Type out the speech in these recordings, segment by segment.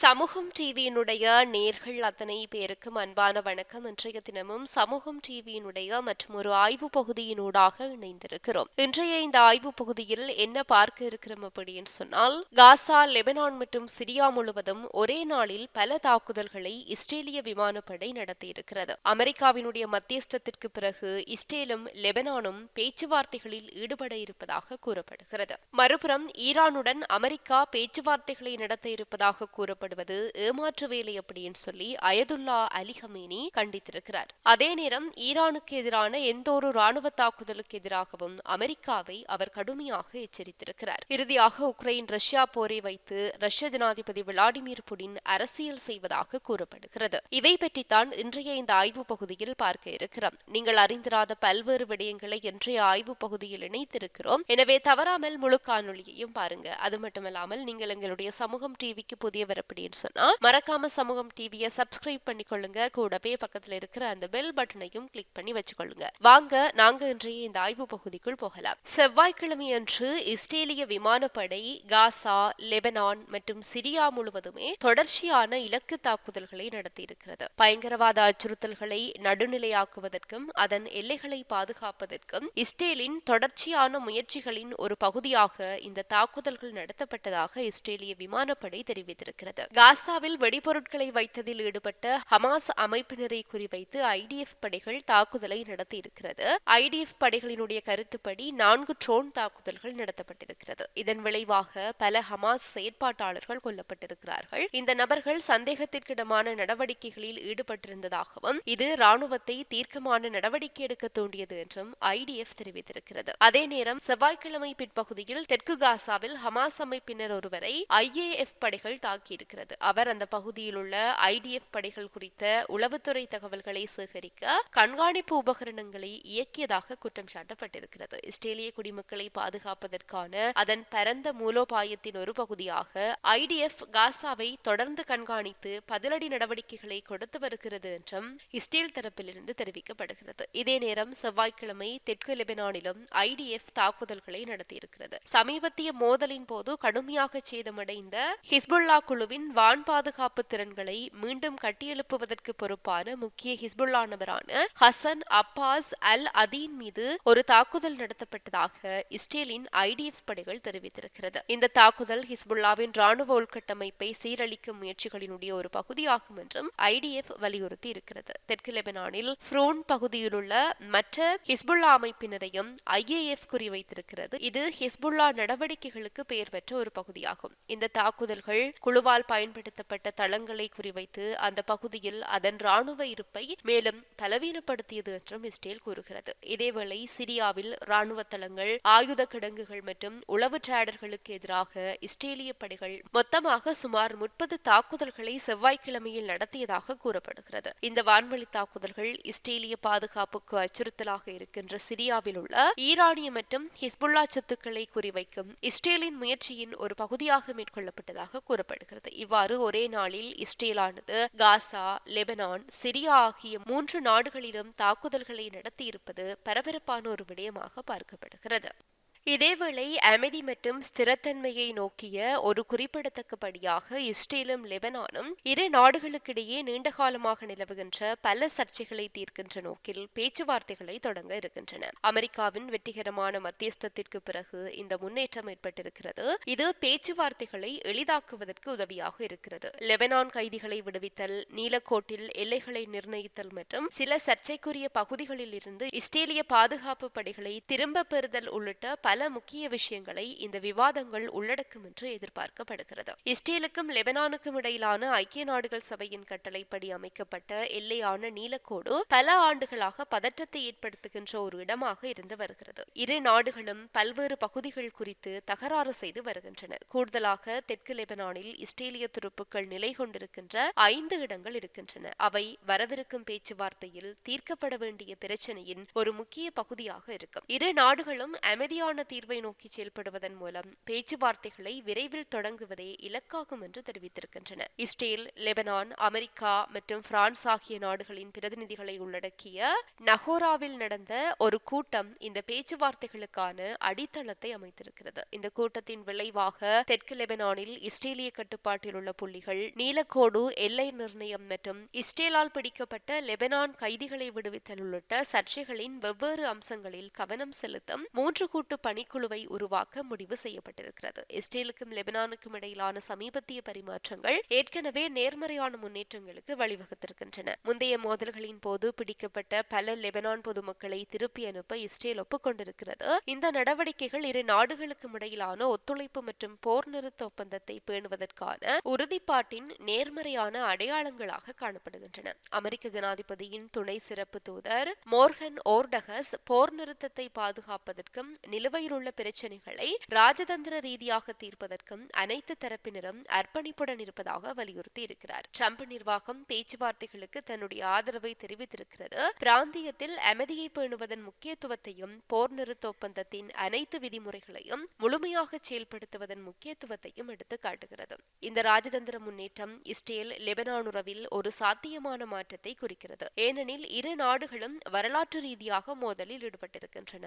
சமூகம் டிவியினுடைய நேர்கள் அத்தனை பேருக்கும் அன்பான வணக்கம். இன்றைய தினமும் சமூகம் டிவியினுடைய மற்றும் ஒரு ஆய்வு பகுதியினூடாக இணைந்திருக்கிறோம். இன்றைய இந்த ஆய்வு பகுதியில் என்ன பார்க்க இருக்கிறோம் அப்படின்னு சொன்னால் காசா லெபனான் மற்றும் சிரியா முழுவதும் ஒரே நாளில் பல தாக்குதல்களை இஸ்ரேலிய விமானப்படை நடத்தியிருக்கிறது. அமெரிக்காவினுடைய மத்தியஸ்தத்திற்கு பிறகு இஸ்ரேலும் லெபனானும் பேச்சுவார்த்தைகளில் ஈடுபட இருப்பதாக கூறப்படுகிறது. மறுபுறம் ஈரானுடன் அமெரிக்கா பேச்சுவார்த்தைகளை நடத்த இருப்பதாக கூறப்படுகிறது கூறப்படுவது ஏமாற்று வேலை அப்படின்னு சொல்லி அயதுல்லா அலி ஹமீனி கண்டித்திருக்கிறார். அதே நேரம் ஈரானுக்கு எதிரான எந்த ஒரு ராணுவ தாக்குதலுக்கு எதிராகவும் அமெரிக்காவை அவர் கடுமையாக எச்சரித்திருக்கிறார். இறுதியாக உக்ரைன் ரஷ்யா போரை வைத்து ரஷ்ய ஜனாதிபதி விளாடிமிர் புடின் அரசியல் செய்வதாக கூறப்படுகிறது. இவை பற்றித்தான் இன்றைய இந்த ஆய்வு பகுதியில் பார்க்க இருக்கிறோம். நீங்கள் அறிந்திராத பல்வேறு விடயங்களை இன்றைய ஆய்வு பகுதியில் இணைத்திருக்கிறோம். எனவே தவறாமல் முழு காணொலியையும் பாருங்க. அது மட்டுமல்லாமல் நீங்கள் எங்களுடைய சமூகம் டிவிக்கு புதியவர் அப்படி அப்படின்னு சொன்னா மறக்காம சமூகம் டிவியை சப்ஸ்கிரைப் பண்ணிக்கொள்ளுங்க. கூடவே பக்கத்துல இருக்கிற அந்த பெல் பட்டனையும் கிளிக் பண்ணி வச்சுக்கொள்ளுங்க. வாங்க நாங்க இன்றைய இந்த ஆய்வு பகுதிக்குள் போகலாம். செவ்வாய்க்கிழமை அன்று இஸ்ரேலிய விமானப்படை காசா லெபனான் மற்றும் சிரியா முழுவதுமே தொடர்ச்சியான இலக்கு தாக்குதல்களை நடத்தியிருக்கிறது. பயங்கரவாத அச்சுறுத்தல்களை நடுநிலையாக்குவதற்கும் அதன் எல்லைகளை பாதுகாப்பதற்கும் இஸ்ரேலின் தொடர்ச்சியான முயற்சிகளின் ஒரு பகுதியாக இந்த தாக்குதல்கள் நடத்தப்பட்டதாக இஸ்ரேலிய விமானப்படை தெரிவித்திருக்கிறது. காசாவில் வெடிபொருட்களை வைத்ததில் ஈடுபட்ட ஹமாஸ் அமைப்பினரை குறிவைத்து ஐடிஎஃப் படைகள் தாக்குதலை நடத்தியிருக்கிறது. ஐடிஎஃப் படைகளினுடைய கருத்துப்படி நான்கு ட்ரோன் தாக்குதல்கள் நடத்தப்பட்டிருக்கிறது. இதன் விளைவாக பல ஹமாஸ் செயற்பாட்டாளர்கள் கொல்லப்பட்டிருக்கிறார்கள். இந்த நபர்கள் சந்தேகத்திற்கிடமான நடவடிக்கைகளில் ஈடுபட்டிருந்ததாகவும் இது ராணுவத்தை தீர்க்கமான நடவடிக்கை எடுக்க தூண்டியது என்றும் ஐடிஎஃப் தெரிவித்திருக்கிறது. அதே நேரம் செவ்வாய்க்கிழமை பிற்பகுதியில் தெற்கு காசாவில் ஹமாஸ் அமைப்பினர் ஒருவரை ஐஏஎஃப் படைகள் தாக்கியிருக்கிறது அவர் அந்த பகுதியில் உள்ள ஐடிஎஃப் படைகள் குறித்த உளவுத்துறை தகவல்களை சேகரிக்க கண்காணிப்பு உபகரணங்களை இயக்கியதாக குற்றம் சாட்டப்பட்டிருக்கிறது. இஸ்ரேலிய குடிமக்களை பாதுகாப்பதற்கான அதன் பரந்த மூலோபாயத்தின் ஒரு பகுதியாக ஐடிஎஃப் காசாவை தொடர்ந்து கண்காணித்து பதிலடி நடவடிக்கைகளை கொடுத்து வருகிறது என்றும் இஸ்ரேல் தரப்பிலிருந்து தெரிவிக்கப்படுகிறது. இதே நேரம் செவ்வாய்க்கிழமை தெற்கு லெபனானிலும் ஐடிஎஃப் தாக்குதல்களை நடத்தியிருக்கிறது. சமீபத்திய மோதலின் போது கடுமையாக சேதமடைந்த ஹிஸ்புல்லா குழுவின் வான் பாதுகாப்பு திறன்களை மீண்டும் கட்டியெழுப்புவதற்கு பொறுப்பான முக்கிய ஹிஸ்புல்லா நபரான ஹசன் அப்பாஸ் அல் அதீன் மீது ஒரு தாக்குதல் நடத்தப்பட்டதாக இஸ்ரேலின் ஐடிஎஃப் படைகள் தெரிவித்திருக்கிறது. இந்த தாக்குதல் ஹிஸ்புல்லாவின் ராணுவ உள்கட்டமைப்பை சீரழிக்கும் முயற்சிகளினுடைய ஒரு பகுதியாகும் என்றும் ஐடிஎஃப் வலியுறுத்தி இருக்கிறது. தெற்கு லெபனானில் ஃப்ரோன் பகுதியிலுள்ள மற்ற ஹிஸ்புல்லா அமைப்பினரையும் ஐஏஎஃப் குறிவைத்திருக்கிறது. இது ஹிஸ்புல்லா நடவடிக்கைகளுக்கு பெயர் பெற்ற ஒரு பகுதியாகும். இந்த தாக்குதல்கள் குழுவால் பயன்படுத்தப்பட்ட தளங்களை குறிவைத்து அந்த பகுதியில் அதன் ராணுவ இருப்பை மேலும் பலவீனப்படுத்தியது என்றும் இஸ்ரேல் கூறுகிறது. இதேவேளை சிரியாவில் ராணுவ தளங்கள் ஆயுத கிடங்குகள் மற்றும் உளவு டிராடர்களுக்கு எதிராக இஸ்ரேலிய படைகள் மொத்தமாக சுமார் முப்பது தாக்குதல்களை செவ்வாய்க்கிழமையில் நடத்தியதாக கூறப்படுகிறது. இந்த வான்வழி தாக்குதல்கள் இஸ்ரேலிய பாதுகாப்புக்கு அச்சுறுத்தலாக இருக்கின்ற சிரியாவில் உள்ள ஈரானிய மற்றும் ஹிஸ்புல்லா சத்துக்களை குறிவைக்கும் இஸ்ரேலின் முயற்சியின் ஒரு பகுதியாக மேற்கொள்ளப்பட்டதாக கூறப்படுகிறது. இவ்வாறு ஒரே நாளில் இஸ்ரேலானது காசா லெபனான் சிரியா ஆகிய மூன்று நாடுகளிலும் தாக்குதல்களை நடத்தியிருப்பது பரபரப்பான ஒரு விடயமாக பார்க்கப்படுகிறது. இதேவேளை அமைதி மற்றும் ஸ்திரத்தன்மையை நோக்கிய ஒரு குறிப்பிடத்தக்கபடியாக இஸ்ரேலும் லெபனானும் இரு நாடுகளுக்கிடையே நீண்டகாலமாக நிலவுகின்ற பல சர்ச்சைகளை தீர்க்கின்ற நோக்கில் பேச்சுவார்த்தைகளை தொடங்க இருக்கின்றன. அமெரிக்காவின் வெற்றிகரமான மத்தியஸ்தத்திற்கு பிறகு இந்த முன்னேற்றம் ஏற்பட்டிருக்கிறது. இது பேச்சுவார்த்தைகளை எளிதாக்குவதற்கு உதவியாக இருக்கிறது. லெபனான் கைதிகளை விடுவித்தல் நீலக்கோட்டில் எல்லைகளை நிர்ணயித்தல் மற்றும் சில சர்ச்சைக்குரிய பகுதிகளில் இருந்து இஸ்ரேலிய பாதுகாப்பு படைகளை திரும்ப பெறுதல் உள்ளிட்ட பல பல முக்கிய விஷயங்களை இந்த விவாதங்கள் உள்ளடக்கும் என்று எதிர்பார்க்கப்படுகிறது. இஸ்ரேலுக்கும் லெபனானுக்கும் இடையிலான ஐக்கிய நாடுகள் சபையின் கட்டளைப்படி அமைக்கப்பட்ட எல்லையான நீலக்கோடு பல ஆண்டுகளாக பதற்றத்தை ஏற்படுத்துகின்ற ஒரு இடமாக இருந்து வருகிறது. இரு நாடுகளும் பல்வேறு பகுதிகள் குறித்து தகராறு செய்து வருகின்றன. கூடுதலாக தெற்கு லெபனானில் இஸ்ரேலிய துருப்புக்கள் நிலை கொண்டிருக்கின்ற ஐந்து இடங்கள் இருக்கின்றன. அவை வரவிருக்கும் பேச்சுவார்த்தையில் தீர்க்கப்பட வேண்டிய பிரச்சனையின் ஒரு முக்கிய பகுதியாக இருக்கும். இரு நாடுகளும் அமைதியான நிரந்தரமான தீர்வை நோக்கி செயல்படுவதன் மூலம் பேச்சுவார்த்தைகளை விரைவில் தொடங்குவதே இலக்காகும் என்று தெரிவித்திருக்கின்றன. இஸ்ரேல் லெபனான் அமெரிக்கா மற்றும் பிரான்ஸ் ஆகிய நாடுகளின் பிரதிநிதிகளை உள்ளடக்கிய நகோராவில் நடந்த ஒரு கூட்டம் இந்த பேச்சுவார்த்தைகளுக்கான அடித்தளத்தை அமைத்திருக்கிறது. இந்த கூட்டத்தின் விளைவாக தெற்கு லெபனானில் இஸ்ரேலிய கட்டுப்பாட்டில் உள்ள புள்ளிகள் நீலக்கோடு எல்லை நிர்ணயம் மற்றும் இஸ்ரேலால் பிடிக்கப்பட்ட லெபனான் கைதிகளை விடுவித்தல் உள்ளிட்ட சர்ச்சைகளின் வெவ்வேறு அம்சங்களில் கவனம் செலுத்தும் மூன்று கூட்டு பணிக்குழுவை உருவாக்க முடிவு செய்யப்பட்டிருக்கிறது. இஸ்ரேலுக்கும் லெபனானுக்கும் இடையிலான சமீபத்திய பரிமாற்றங்கள் ஏற்கனவே நேர்மறையான முன்னேற்றங்களுக்கு வழிவகுத்திருக்கின்றன. முந்தைய மோதல்களின் போது பிடிக்கப்பட்ட பல லெபனான் பொதுமக்களை திருப்பி அனுப்ப இஸ்ரேல் ஒப்புக்கொண்டிருக்கிறது. இந்த நடவடிக்கைகள் இரு நாடுகளுக்கும் இடையிலான ஒத்துழைப்பு மற்றும் போர் நிறுத்த ஒப்பந்தத்தை பேணுவதற்கான உறுதிப்பாட்டின் நேர்மறையான அடையாளங்களாக காணப்படுகின்றன. அமெரிக்க ஜனாதிபதியின் துணை சிறப்பு தூதர் மோர்கன் ஓர்டகஸ் போர் நிறுத்தத்தை பாதுகாப்பதற்கும் நிலுவையில் உள்ள பிரச்சினைகளை ராஜதந்திர ரீதியாக தீர்ப்பதற்கும் அனைத்து தரப்பினரும் அர்ப்பணிப்புடன் இருப்பதாக வலியுறுத்தி இருக்கிறார். ட்ரம்ப் நிர்வாகம் பேச்சுவார்த்தைகளுக்கு தன்னுடைய ஆதரவை தெரிவித்திருக்கிறது. பிராந்தியத்தில் அமைதியை பேணுவதன் முக்கியத்துவத்தையும் போர் நிறுத்த ஒப்பந்தத்தின் அனைத்து விதிமுறைகளையும் முழுமையாக செயல்படுத்துவதன் முக்கியத்துவத்தையும் எடுத்து காட்டுகிறது. இந்த ராஜதந்திர முன்னேற்றம் இஸ்ரேல் லெபனான் உறவில் ஒரு சாத்தியமான மாற்றத்தை குறிக்கிறது. ஏனெனில் இரு நாடுகளும் வரலாற்று ரீதியாக மோதலில் ஈடுபட்டிருக்கின்றன.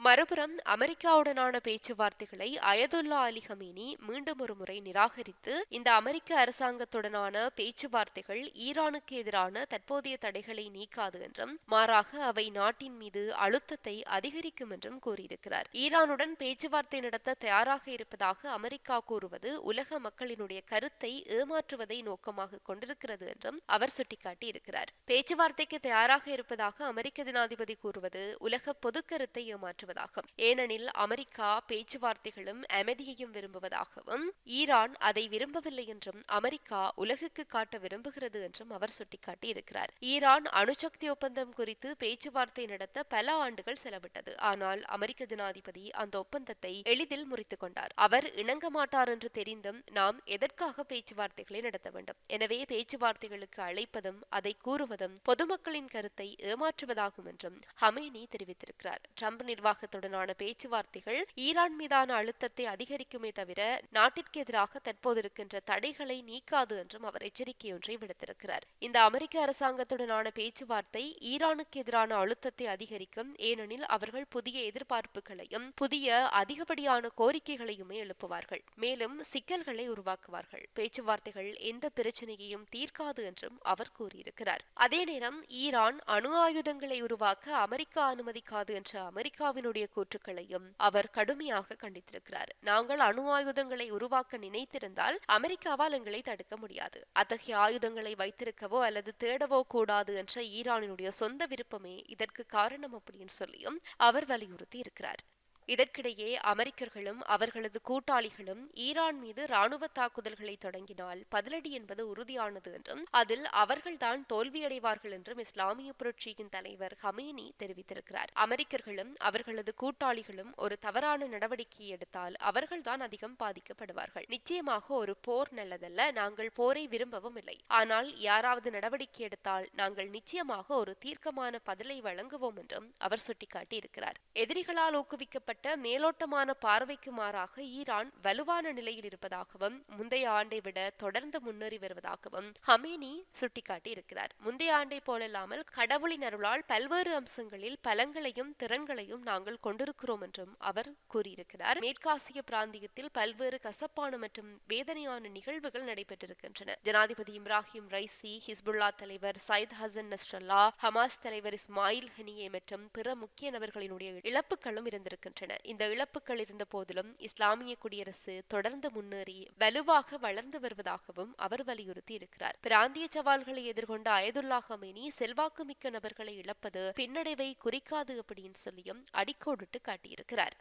மறுபுறம் அமெரிக்காவுடனான பேச்சுவார்த்தைகளை அயதுல்லா அலி ஹமீனி மீண்டும் ஒரு முறை நிராகரித்து இந்த அமெரிக்க அரசாங்கத்துடனான பேச்சுவார்த்தைகள் ஈரானுக்கு எதிரான தற்போதைய தடைகளை நீக்காது என்றும் மாறாக அவை நாட்டின் மீது அழுத்தத்தை அதிகரிக்கும் என்றும் கூறியிருக்கிறார். ஈரானுடன் பேச்சுவார்த்தை நடத்த தயாராக இருப்பதாக அமெரிக்கா கூறுவது உலக மக்களினுடைய கருத்தை ஏமாற்றுவதை நோக்கமாக கொண்டிருக்கிறது என்றும் அவர் சுட்டிக்காட்டியிருக்கிறார். பேச்சுவார்த்தைக்கு தயாராக இருப்பதாக அமெரிக்க ஜனாதிபதி கூறுவது உலக பொதுக்கருத்தை ஏமாற்று மாற்றுவதாகும் ஏனெனில் அமெரிக்கா பேச்சுவார்த்தைகளும் அமைதியையும் விரும்புவதாகவும் ஈரான் அதை விரும்பவில்லை என்றும் அமெரிக்கா உலகுக்கு காட்ட விரும்புகிறது என்றும் அவர் சுட்டிக்காட்டியிருக்கிறார். ஈரான் அணுசக்தி ஒப்பந்தம் குறித்து பேச்சுவார்த்தை நடத்த பல ஆண்டுகள் செலவிட்டது. ஆனால் அமெரிக்க ஜனாதிபதி அந்த ஒப்பந்தத்தை எளிதில் முறித்துக் கொண்டார். அவர் இணங்க மாட்டார் என்று தெரிந்தும் நாம் எதற்காக பேச்சுவார்த்தைகளை நடத்த வேண்டும்? எனவே பேச்சுவார்த்தைகளுக்கு அழைப்பதும் அதை கூறுவதும் பொதுமக்களின் கருத்தை ஏமாற்றுவதாகும் என்றும் ஹமேனி தெரிவித்திருக்கிறார். ட்ரம்ப் நிர்வாக நிர்வாகத்துடனான பேச்சுவார்த்தைகள் ஈரான் மீதான அழுத்தத்தை அதிகரிக்குமே தவிர நாட்டிற்கு எதிராக தற்போது இருக்கின்ற தடைகளை நீக்காது என்றும் அவர் எச்சரிக்கையொன்றை விடுத்திருக்கிறார். இந்த அமெரிக்க அரசாங்கத்துடனான பேச்சுவார்த்தை ஈரானுக்கு எதிரான அழுத்தத்தை அதிகரிக்கும் ஏனெனில் அவர்கள் புதிய எதிர்பார்ப்புகளையும் புதிய அதிகப்படியான கோரிக்கைகளையுமே எழுப்புவார்கள். மேலும் சிக்கல்களை உருவாக்குவார்கள். பேச்சுவார்த்தைகள் எந்த பிரச்சனையையும் தீர்க்காது என்றும் அவர் கூறியிருக்கிறார். அதே நேரம் ஈரான் அணு ஆயுதங்களை உருவாக்க அமெரிக்கா அனுமதிக்காது என்ற அமெரிக்காவின் அமெரிக்காவினுடைய கூற்றுக்களையும் அவர் கடுமையாக கண்டித்திருக்கிறார். நாங்கள் அணு ஆயுதங்களை உருவாக்க நினைத்திருந்தால் அமெரிக்காவால் எங்களை தடுக்க முடியாது. அத்தகைய ஆயுதங்களை வைத்திருக்கவோ அல்லது தேடவோ கூடாது என்ற ஈரானினுடைய சொந்த விருப்பமே இதற்கு காரணம் அப்படின்னு சொல்லியும் அவர் வலியுறுத்தி இருக்கிறார். இதற்கிடையே அமெரிக்கர்களும் அவர்களது கூட்டாளிகளும் ஈரான் மீது ராணுவ தாக்குதல்களை தொடங்கினால் பதிலடி என்பது உறுதியானது என்றும் அதில் அவர்கள்தான் தோல்வியடைவார்கள் என்றும் இஸ்லாமிய புரட்சியின் தலைவர் ஹமேனி தெரிவித்திருக்கிறார். அமெரிக்கர்களும் அவர்களது கூட்டாளிகளும் ஒரு தவறான நடவடிக்கை எடுத்தால் அவர்கள்தான் அதிகம் பாதிக்கப்படுவார்கள். நிச்சயமாக ஒரு போர் நல்லதல்ல நாங்கள் போரை விரும்பவும் இல்லை. ஆனால் யாராவது நடவடிக்கை எடுத்தால் நாங்கள் நிச்சயமாக ஒரு தீர்க்கமான பதிலை வழங்குவோம் என்றும் அவர் சுட்டிக்காட்டியிருக்கிறார். எதிரிகளால் ஊக்குவிக்கப்பட்ட ஏற்பட்ட மேலோட்டமான பார்வைக்கு மாறாக ஈரான் வலுவான நிலையில் இருப்பதாகவும் முந்தைய ஆண்டை விட தொடர்ந்து முன்னேறி வருவதாகவும் ஹமேனி சுட்டிக்காட்டி இருக்கிறார் முந்தைய ஆண்டை போலல்லாமல் கடவுளின் அருளால் பல்வேறு அம்சங்களில் பலங்களையும் திறன்களையும் நாங்கள் கொண்டிருக்கிறோம் என்றும் அவர் கூறியிருக்கிறார். மேற்காசிய பிராந்தியத்தில் பல்வேறு கசப்பான மற்றும் வேதனையான நிகழ்வுகள் நடைபெற்றிருக்கின்றன. ஜனாதிபதி இப்ராஹிம் ரைசி ஹிஸ்புல்லா தலைவர் சயித் ஹசன் நஸ்ரல்லா ஹமாஸ் தலைவர் இஸ்மாயில் ஹனியே மற்றும் பிற முக்கிய நபர்களினுடைய இழப்புகளும் இருந்திருக்கின்றன. வருகின்றன இந்த இழப்புகள் இருந்த போதிலும் இஸ்லாமிய குடியரசு தொடர்ந்து முன்னேறி வலுவாக வளர்ந்து வருவதாகவும் அவர் வலியுறுத்தி இருக்கிறார். பிராந்திய சவால்களை எதிர்கொண்ட அயதுல்லா ஹமேனி செல்வாக்கு மிக்க நபர்களை இழப்பது பின்னடைவை குறிக்காது அப்படின்னு சொல்லியும் அடிக்கோடிட்டு காட்டியிருக்கிறார்.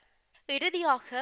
இறுதியாக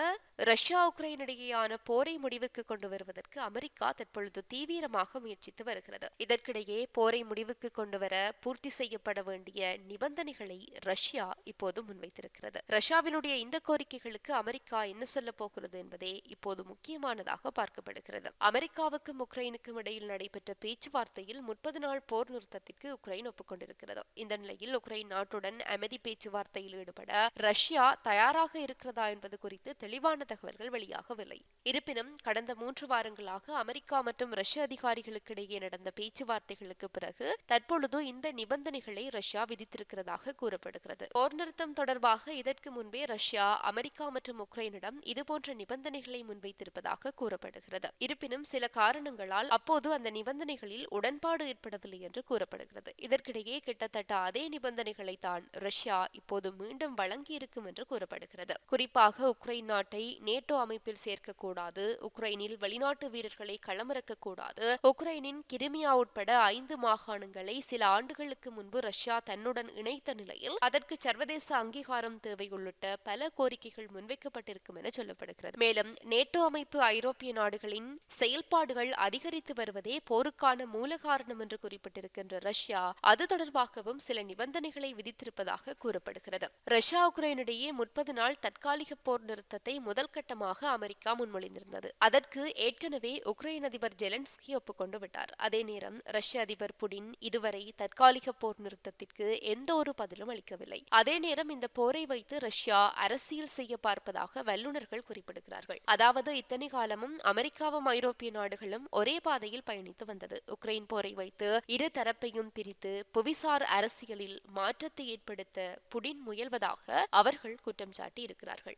ரஷ்யா உக்ரைன் இடையேயான போரை முடிவுக்கு கொண்டு வருவதற்கு அமெரிக்கா தற்பொழுது தீவிரமாக முயற்சித்து வருகிறது. இதற்கிடையே போரை முடிவுக்கு கொண்டு வர பூர்த்தி செய்யப்பட வேண்டிய நிபந்தனைகளை ரஷ்யா இப்போது முன்வைத்திருக்கிறது. ரஷ்யாவினுடைய இந்த கோரிக்கைகளுக்கு அமெரிக்கா என்ன சொல்ல போகிறது என்பதே இப்போது முக்கியமானதாக பார்க்கப்படுகிறது. அமெரிக்காவுக்கும் உக்ரைனுக்கும் இடையில் நடைபெற்ற பேச்சுவார்த்தையில் முப்பது நாள் போர் நிறுத்தத்திற்கு உக்ரைன் ஒப்புக்கொண்டிருக்கிறது. இந்த நிலையில் உக்ரைன் நாட்டுடன் அமைதி பேச்சுவார்த்தையில் ஈடுபட ரஷ்யா தயாராக இருக்கிறதா என்பது குறித்து தெளிவான தகவல்கள் வெளியாகவில்லை. இருப்பினும் கடந்த மூன்று வாரங்களாக அமெரிக்கா மற்றும் ரஷ்ய அதிகாரிகளுக்கிடையே நடந்த பேச்சுவார்த்தைகளுக்கு பிறகு தற்பொழுது இந்த நிபந்தனைகளை ரஷ்யா விதித்திருக்கிறதாக கூறப்படுகிறது. போர் நிறுத்தம் தொடர்பாக இதற்கு முன்பே ரஷ்யா அமெரிக்கா மற்றும் உக்ரைனிடம் இதுபோன்ற நிபந்தனைகளை முன்வைத்திருப்பதாக கூறப்படுகிறது. இருப்பினும் சில காரணங்களால் அப்போது அந்த நிபந்தனைகளில் உடன்பாடு ஏற்படவில்லை என்று கூறப்படுகிறது. இதற்கிடையே கிட்டத்தட்ட அதே நிபந்தனைகளை தான் ரஷ்யா இப்போது மீண்டும் வழங்கியிருக்கும் என்று கூறப்படுகிறது. குறிப்பாக உக்ரைன் நாட்டை நேட்டோ அமைப்பில் சேர்க்கக்கூடாது உக்ரைனில் வெளிநாட்டு வீரர்களை களமிறக்கக்கூடாது. உக்ரைனின் கிரிமியா உட்பட ஐந்து மாகாணங்களை சில ஆண்டுகளுக்கு முன்பு ரஷ்யா தன்னுடன் இணைத்த நிலையில் அதற்கு சர்வதேச அங்கீகாரம் தேவை உள்ளிட்ட பல கோரிக்கைகள் முன்வைக்கப்பட்டிருக்கும் என சொல்லப்படுகிறது. மேலும் நேட்டோ அமைப்பு ஐரோப்பிய நாடுகளின் செயல்பாடுகள் அதிகரித்து வருவதே போருக்கான மூல காரணம் என்று குறிப்பிட்டிருக்கின்ற ரஷ்யா அது தொடர்பாகவும் சில நிபந்தனைகளை விதித்திருப்பதாக கூறப்படுகிறது. ரஷ்யா உக்ரைனிடையே முப்பது நாள் தற்காலிக போர் நிறுத்தத்தை முதல் கட்டமாக அமெரிக்கா முன்மொழிந்திருந்தது. அதற்கு ஏற்கனவே உக்ரைன் அதிபர் ஜெலன்ஸ்கி ஒப்புக்கொண்டு விட்டார். அதே நேரம் ரஷ்ய அதிபர் புடின் இதுவரை தற்காலிக போர் நிறுத்தத்திற்கு எந்த ஒரு பதிலும் அளிக்கவில்லை. அதே நேரம் இந்த போரை வைத்து ரஷ்யா அரசியல் செய்ய பார்ப்பதாக வல்லுநர்கள் குறிப்பிடுகிறார்கள். அதாவது இத்தனை காலமும் அமெரிக்காவும் ஐரோப்பிய நாடுகளும் ஒரே பாதையில் பயணித்து வந்தது. உக்ரைன் போரை வைத்து இரு தரப்பையும் பிரித்து புவிசார் அரசியலில் மாற்றத்தை ஏற்படுத்த புடின் முயல்வதாக அவர்கள் குற்றம் சாட்டி இருக்கிறார்கள்